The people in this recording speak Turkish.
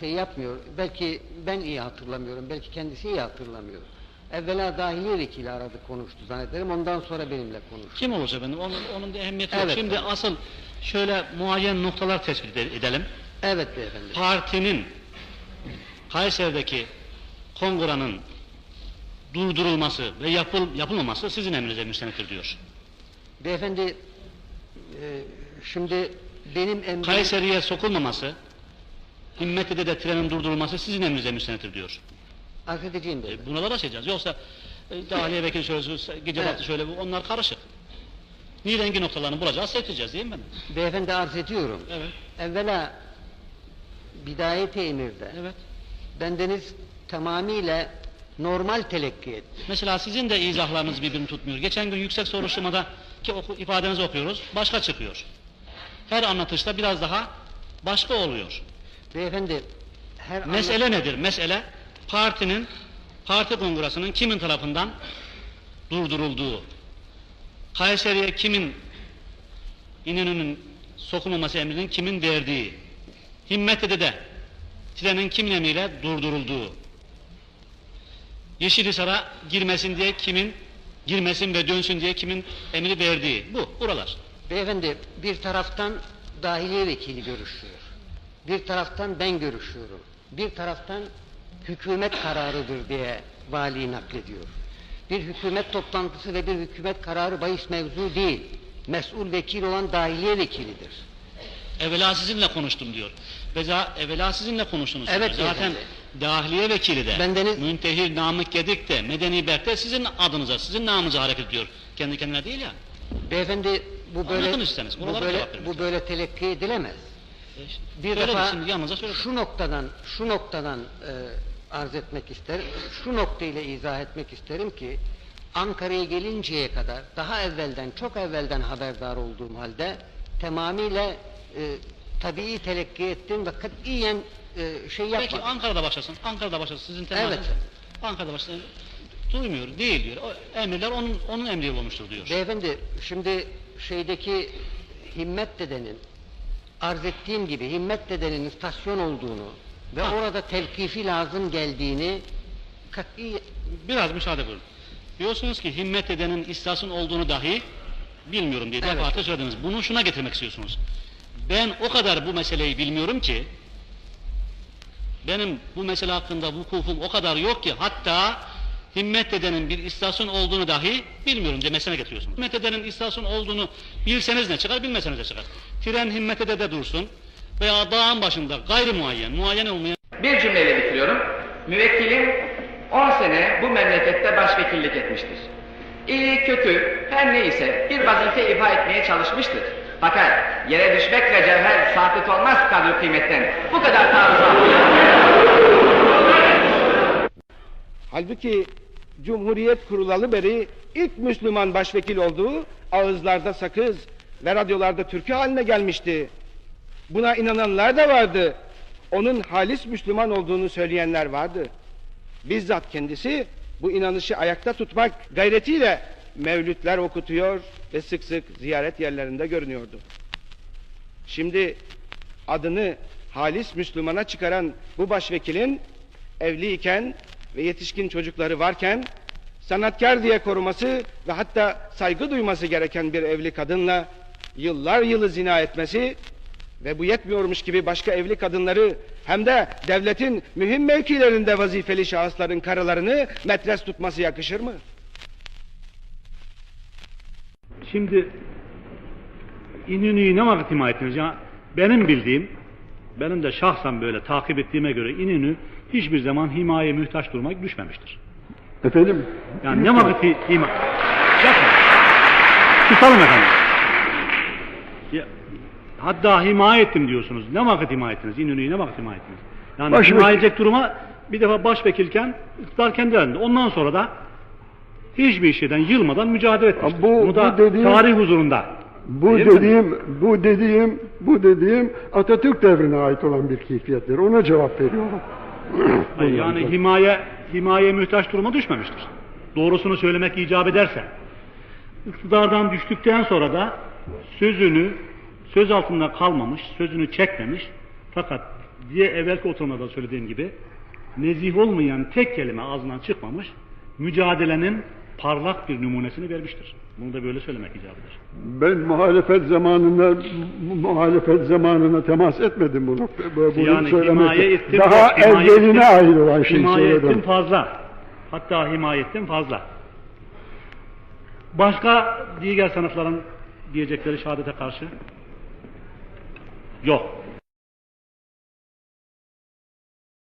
şey yapmıyor. Belki ben iyi hatırlamıyorum. Belki kendisi iyi hatırlamıyor. Evvela dahiliye vekili aradı konuştu zannederim. Ondan sonra benimle konuştu. Kim olursa efendim onun, onun da ehemmiyeti yok. Evet, Şimdi evet. asıl şöyle muayyen noktalar tespit ede- edelim. Evet beyefendi. Partinin Kayseri'deki kongrenin durdurulması ve yapıl, yapılmaması sizin emrinize müstenettir diyor. Beyefendi e, şimdi benim emrim... Kayseri'ye sokulmaması, Himmetli'de de trenin durdurulması sizin emrinize müstenettir diyor. Arz edeceğim beyefendi. E, buna da başlayacağız. Yoksa e, dahiliye şöyle, söylese, gece Evet. şöyle bu, onlar karışık. Nirengi noktalarını bulacağız, seçeceğiz değil mi? Beyefendi arz ediyorum. Evet, Evvela bidayet emirde evet. bendeniz tamamıyla normal telekki etti. Mesela sizin de izahlarınız birbirini tutmuyor. Geçen gün yüksek soruşturmada ki oku, ifadenizi okuyoruz, başka çıkıyor. Her anlatışta biraz daha başka oluyor. Beyefendi her Mesele nedir? Mesele partinin, parti kongresinin kimin tarafından durdurulduğu, Kayseri'ye kimin İnönü'nün sokulmaması emrinin kimin verdiği, Himmetli'de de trenin kimin emriyle durdurulduğu, Yeşilhisar'a girmesin diye kimin girmesin ve dönsün diye kimin emri verdiği bu buralar. Beyefendi bir taraftan dahiliye vekili görüşüyor. Bir taraftan ben görüşüyorum. Bir taraftan hükümet kararıdır diye vali naklediyor. Bir hükümet toplantısı ve bir hükümet kararı bahis mevzu değil. Mesul vekil olan dahiliye vekilidir. Evvela sizinle konuştum diyor. Ve za- evvela sizinle konuştunuz. Evet. Zaten dahiliye vekili de, Bendeniz- Müntehir Namık Gedik de, Medeni Berk de sizin adınıza, sizin namınıza hareket ediyor. Kendi kendine değil ya. Beyefendi bu böyle bu böyle bu böyle telekki edilemez. Bir defa şimdi şu noktadan şu noktadan e, arz etmek isterim. Şu noktayla izah etmek isterim ki Ankara'ya gelinceye kadar daha evvelden çok evvelden haberdar olduğum halde tamamıyla e, tabii telekki ettim ve katiyen e, şey yapmadım. Peki Ankara'da başlasın. Ankara'da başlasın. Sizin temasınız. Evet. Ankara'da başlasın. Duymuyor, değil diyor. O emirler onun onun emri olmuştur diyor. Beyefendi şimdi şeydeki Himmet dedenin arz ettiğim gibi Himmet dedenin istasyon olduğunu ve Ha. orada telkifi lazım geldiğini kat'i Biraz müsaade buyurun. Diyorsunuz ki himmet edenin istasın olduğunu dahi bilmiyorum diye Evet. defaatler söylediniz. Bunu şuna getirmek istiyorsunuz. Ben o kadar bu meseleyi bilmiyorum ki benim bu mesele hakkında vukufum o kadar yok ki hatta himmet edenin bir istasyon olduğunu dahi bilmiyorum diye mesele getiriyorsunuz. Himmet edenin istasyon olduğunu bilseniz ne çıkar bilmeseniz ne çıkar. Tren himmet edede dursun veya dağın başında gayri muayyen, muayyen olmayan Bir cümleyle bitiriyorum. Müvekkilim 10 sene bu memlekette başvekillik etmiştir. İyi kötü her neyse bir vazife ifa etmeye çalışmıştır. Fakat yere düşmekle cevher sabit olmaz kadri kıymetten. Bu kadar taarruz Halbuki Cumhuriyet kurulalı beri ilk Müslüman başvekil olduğu ağızlarda sakız ve radyolarda türkü haline gelmişti. Buna inananlar da vardı. Onun halis Müslüman olduğunu söyleyenler vardı. Bizzat kendisi bu inanışı ayakta tutmak gayretiyle mevlütler okutuyor ve sık sık ziyaret yerlerinde görünüyordu. Şimdi adını halis Müslümana çıkaran bu başvekilin evliyken ve yetişkin çocukları varken sanatkar diye koruması ve hatta saygı duyması gereken bir evli kadınla yıllar yılı zina etmesi ve bu yetmiyormuş gibi başka evli kadınları hem de devletin mühim mevkilerinde vazifeli şahısların karılarını metres tutması yakışır mı? Şimdi İnönü'yü ne vakit himaye ettiniz? Ya benim bildiğim, benim de şahsen böyle takip ettiğime göre İnönü hiçbir zaman himaye mühtaç duruma düşmemiştir. Efendim? Yani ne vakit hi- hima... Yapma. Susalım efendim. Ya, hatta himaye ettim diyorsunuz. Ne vakit himaye ettiniz? İnönü'yü ne vakit himaye ettiniz? Yani Başvekil- himaye edecek duruma bir defa başvekilken iktidar kendi elinde. Ondan sonra da hiçbir şeyden yılmadan mücadele etmiştir. Bu- Bunu da bu dediğim- tarih huzurunda. Bu Değil mi? dediğim, bu dediğim, bu dediğim Atatürk devrine ait olan bir keyfiyettir. Ona cevap veriyorum. Yani himaye himaye mühtaç duruma düşmemiştir. Doğrusunu söylemek icap ederse. iktidardan düştükten sonra da sözünü söz altında kalmamış, sözünü çekmemiş fakat diye evvelki oturmada söylediğim gibi nezih olmayan tek kelime ağzından çıkmamış mücadelenin parlak bir numunesini vermiştir. Bunu da böyle söylemek icabıdır. Ben muhalefet zamanında muhalefet zamanına temas etmedim bunu. Bunu Yani himaye ettim. Daha himaye evveline ait olan şeyi Himaye söyledim. fazla. Hatta himaye ettim fazla. Başka diğer sınıfların diyecekleri şehadete karşı yok.